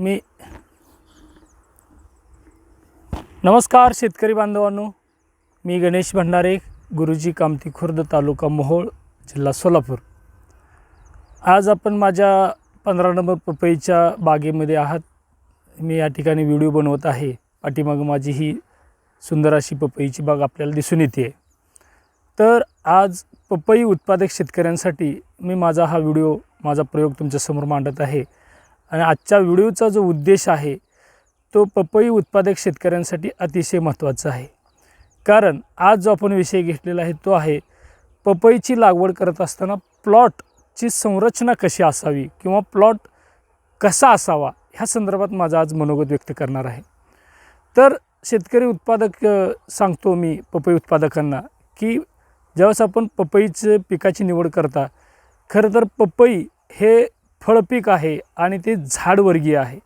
मी नमस्कार शेतकरी बांधवांनो. मी गणेश भंडारे गुरुजी कामती खुर्द तालुका मोहोळ जिल्हा सोलापूर. आज आपण माझ्या पंधरा नंबर पपईच्या बागेमध्ये आहात. मी या ठिकाणी व्हिडिओ बनवत आहे. पाठीमागं माझी ही सुंदर अशी पपईची बाग आपल्याला दिसून येते. तर आज पपई उत्पादक शेतकऱ्यांसाठी मी माझा हा व्हिडिओ माझा प्रयोग तुमच्यासमोर मांडत आहे. आणि आजच्या व्हिडिओचा जो उद्देश आहे तो पपई उत्पादक शेतकऱ्यांसाठी अतिशय महत्त्वाचा आहे. कारण आज जो आपण विषय घेतलेला आहे तो आहे पपईची लागवड करत असताना प्लॉटची संरचना कशी असावी किंवा प्लॉट कसा असावा ह्या संदर्भात माझा आज मनोगत व्यक्त करणार आहे. तर शेतकरी उत्पादक सांगतो मी पपई उत्पादकांना की ज्यावेळेस आपण पपईचं पिकाची निवड करता खरं तर पपई हे फळपीक आहे आणि ते झाडवर्गीय आहे.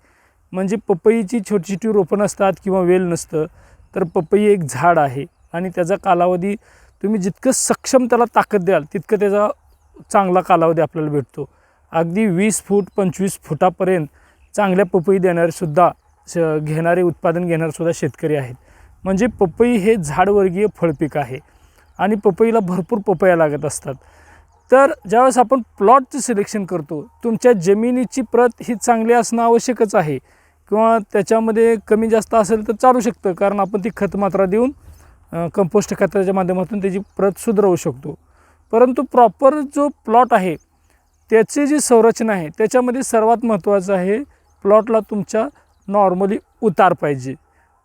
म्हणजे पपईची छोटी छोटी रोपं नसतात किंवा वेल नसतं तर पपई एक झाड आहे आणि त्याचा कालावधी तुम्ही जितकं सक्षम त्याला ताकद द्याल तितकं त्याचा चांगला कालावधी आपल्याला भेटतो. अगदी वीस फूट पंचवीस फुटापर्यंत चांगल्या पपई देणारेसुद्धा श घेणारे उत्पादन घेणारेसुद्धा शेतकरी आहेत. म्हणजे पपई हे झाडवर्गीय फळपीक आहे आणि पपईला भरपूर पपया लागत असतात. तर ज्यावेळेस आपण प्लॉटचं सिलेक्शन करतो तुमच्या जमिनीची प्रत ही चांगली असणं आवश्यकच आहे. किंवा त्याच्यामध्ये कमी जास्त असेल तर चालू शकतं कारण आपण ती खतमात्रा देऊन कंपोस्ट खताच्या माध्यमातून त्याची प्रत सुधारवू शकतो. परंतु प्रॉपर जो प्लॉट आहे त्याची जी संरचना आहे त्याच्यामध्ये सर्वात महत्त्वाचं आहे प्लॉटला तुमच्या नॉर्मली उतार पाहिजे.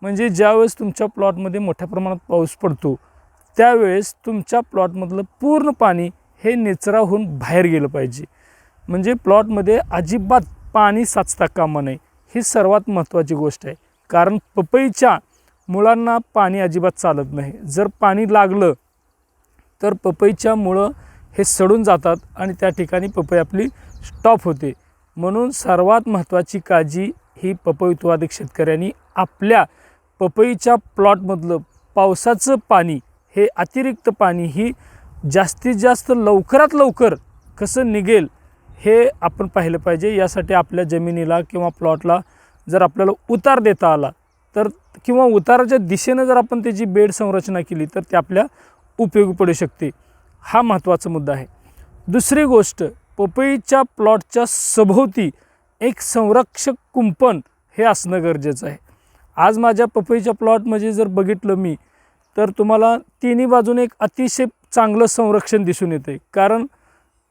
म्हणजे ज्यावेळेस तुमच्या प्लॉटमध्ये मोठ्या प्रमाणात पाऊस पडतो त्यावेळेस तुमच्या प्लॉटमधलं पूर्ण पाणी हे निचरा होऊन बाहेर गेलं पाहिजे. म्हणजे प्लॉटमध्ये अजिबात पाणी साचता कामा नये. ही सर्वात महत्त्वाची गोष्ट आहे. कारण पपईच्या मुळांना पाणी अजिबात चालत नाही. जर पाणी लागलं तर पपईच्या मुळं हे सडून जातात आणि त्या ठिकाणी पपई आपली स्टॉप होते. म्हणून सर्वात महत्त्वाची काळजी ही पपई उत्पादक शेतकऱ्यांनी आपल्या पपईच्या प्लॉटमधलं पावसाचं पाणी हे अतिरिक्त पाणी ही जास्तीत जास्त लवकरात लवकर कसं निघेल हे आपण पाहिलं पाहिजे. यासाठी आपल्या जमिनीला किंवा प्लॉटला जर आपल्याला उतार देता आला तर किंवा उताराच्या दिशेनं जर आपण त्याची बेड संरचना केली तर ते आपल्या उपयोगी पडू शकते. हा महत्त्वाचा मुद्दा आहे. दुसरी गोष्ट पपईच्या प्लॉटच्या सभोवती एक संरक्षक कुंपण हे असणं गरजेचं आहे. आज माझ्या पपईच्या प्लॉटमध्ये जर बघितलं मी तर तुम्हाला तिन्ही बाजूने एक अतिशय चांगलं संरक्षण दिसून येते. कारण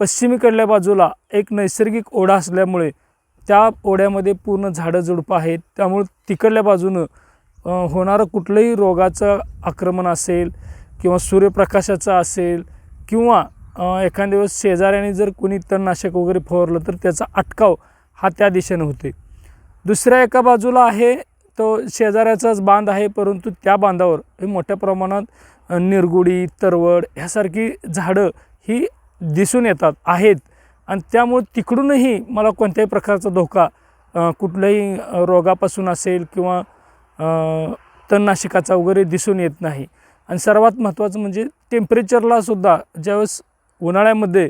पश्चिमेकडल्या बाजूला एक नैसर्गिक ओढा असल्यामुळे त्या ओढ्यामध्ये पूर्ण झाडं झुडपं आहेत. त्यामुळे तिकडल्या बाजूनं होणारं कुठलंही रोगाचं आक्रमण असेल किंवा सूर्यप्रकाशाचं असेल किंवा एखाद्या वेळेस शेजाऱ्याने जर कोणी तणनाशक वगैरे फवारलं तर त्याचा अटकाव हा त्या दिशेनं होते दुसऱ्या एका बाजूला आहे तो शेजाऱ्याचाच बांध आहे परंतु त्या बांधावर हे मोठ्या प्रमाणात निरगुडी तरवड ह्यासारखी झाडं ही दिसून येतात आहेत. आणि त्यामुळे तिकडूनही मला कोणत्याही प्रकारचा धोका कुठल्याही रोगापासून असेल किंवा तणनाशिकाचा तणनाशकाचा वगैरे दिसून येत नाही. आणि सर्वात महत्त्वाचं म्हणजे टेम्परेचरला सुद्धा ज्यावेळेस उन्हाळ्यामध्ये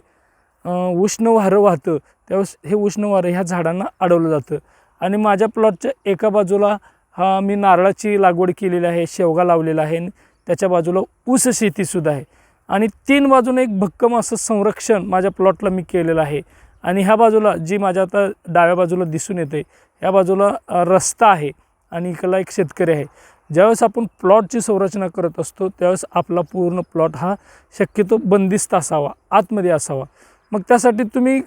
उष्ण वारं वाहतं त्यावेळेस हे उष्ण वारं ह्या झाडांना अडवलं जातं. आणि माझ्या प्लॉटच्या एका बाजूला हा मी नारळाची लागवड केलेली आहे शेवगा लावलेला आहे. आणि त्याच्या बाजूला ऊस शेतीसुद्धा आहे. आणि तीन बाजूने एक भक्कम असं संरक्षण माझ्या प्लॉटला मी केलेलं आहे. आणि ह्या बाजूला जी माझ्या आता डाव्या बाजूला दिसून येते ह्या बाजूला रस्ता आहे आणि इकडला एक शेतकरी आहे. ज्यावेळेस आपण प्लॉटची संरचना करत असतो त्यावेळेस आपला पूर्ण प्लॉट हा शक्यतो बंदिस्त असावा आतमध्ये असावा. मग त्यासाठी तुम्ही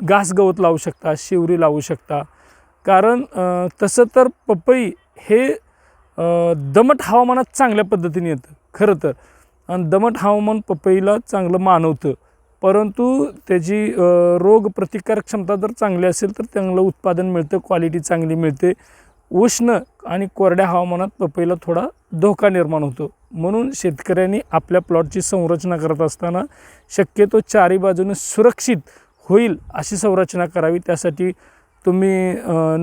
घास गवत लावू शकता शिवरी लावू शकता. कारण तसं तर पपई हे दमट हवामानात चांगल्या पद्धतीने येतं खरं तर. आणि दमट हवामान पपईला चांगलं मानवतं. परंतु त्याची रोग प्रतिकारक क्षमता जर चांगली असेल तर चांगलं उत्पादन मिळतं क्वालिटी चांगली मिळते. उष्ण आणि कोरड्या हवामानात पपईला थोडा धोका निर्माण होतो. म्हणून शेतकऱ्यांनी आपल्या प्लॉटची संरचना करत असताना शक्यतो चारी बाजूने सुरक्षित होईल अशी संरचना करावी. त्यासाठी तुम्ही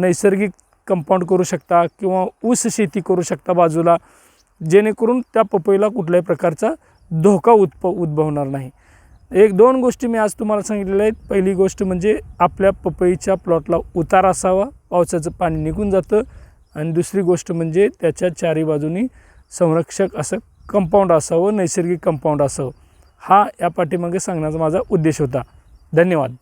नैसर्गिक कंपाऊंड करू शकता किंवा ऊस शेती करू शकता बाजूला जेणेकरून त्या पपईला कुठल्याही प्रकारचा धोका उत्प उद्भवणार नाही. एक दोन गोष्टी मी आज तुम्हाला सांगितलेल्या आहेत. पहिली गोष्ट म्हणजे आपल्या पपईच्या प्लॉटला उतार असावा पावसाचं पाणी निघून जातं. आणि दुसरी गोष्ट म्हणजे त्याच्या चारी बाजूनी संरक्षक असं कंपाऊंड असावं नैसर्गिक कंपाऊंड असावं. हा या पाठीमागे सांगण्याचा माझा उद्देश होता. धन्यवाद.